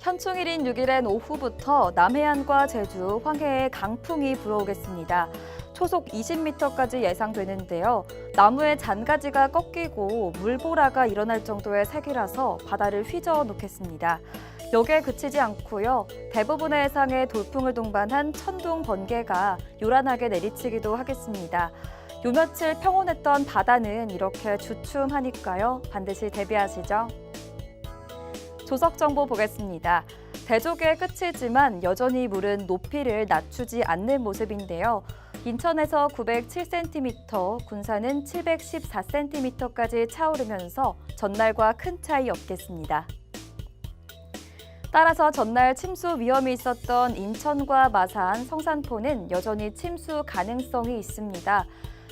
평일인 6일엔 오후부터 남해안과 제주, 황해에 강풍이 불어오겠습니다. 초속 20m까지 예상되는데요. 나무의 잔가지가 꺾이고 물보라가 일어날 정도의 세기라서 바다를 휘저어 놓겠습니다. 여기에 그치지 않고요. 대부분의 해상에 돌풍을 동반한 천둥 번개가 요란하게 내리치기도 하겠습니다. 요 며칠 평온했던 바다는 이렇게 주춤하니까요. 반드시 대비하시죠. 조석 정보 보겠습니다. 대조개의 끝이지만 여전히 물은 높이를 낮추지 않는 모습인데요. 인천에서 907cm, 군산은 714cm까지 차오르면서 전날과 큰 차이 없겠습니다. 따라서 전날 침수 위험이 있었던 인천과 마산, 성산포는 여전히 침수 가능성이 있습니다.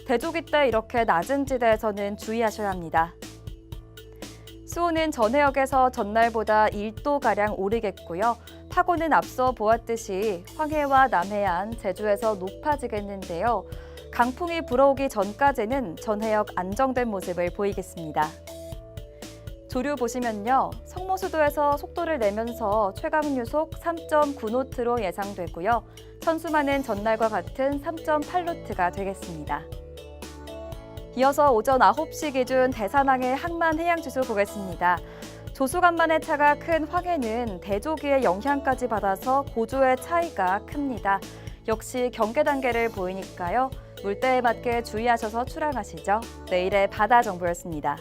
대조기 때 이렇게 낮은 지대에서는 주의하셔야 합니다. 수온은 전해역에서 전날보다 1도가량 오르겠고요. 파고는 앞서 보았듯이 황해와 남해안, 제주에서 높아지겠는데요. 강풍이 불어오기 전까지는 전해역 안정된 모습을 보이겠습니다. 조류 보시면요. 성모수도에서 속도를 내면서 최강유속 3.9노트로 예상되고요. 천수만은 전날과 같은 3.8노트가 되겠습니다. 이어서 오전 9시 기준 대산항의 항만 해양 지수 보겠습니다. 조수간만의 차가 큰 황해는 대조기의 영향까지 받아서 고조의 차이가 큽니다. 역시 경계 단계를 보이니까요. 물때에 맞게 주의하셔서 출항하시죠. 내일의 바다 정보였습니다.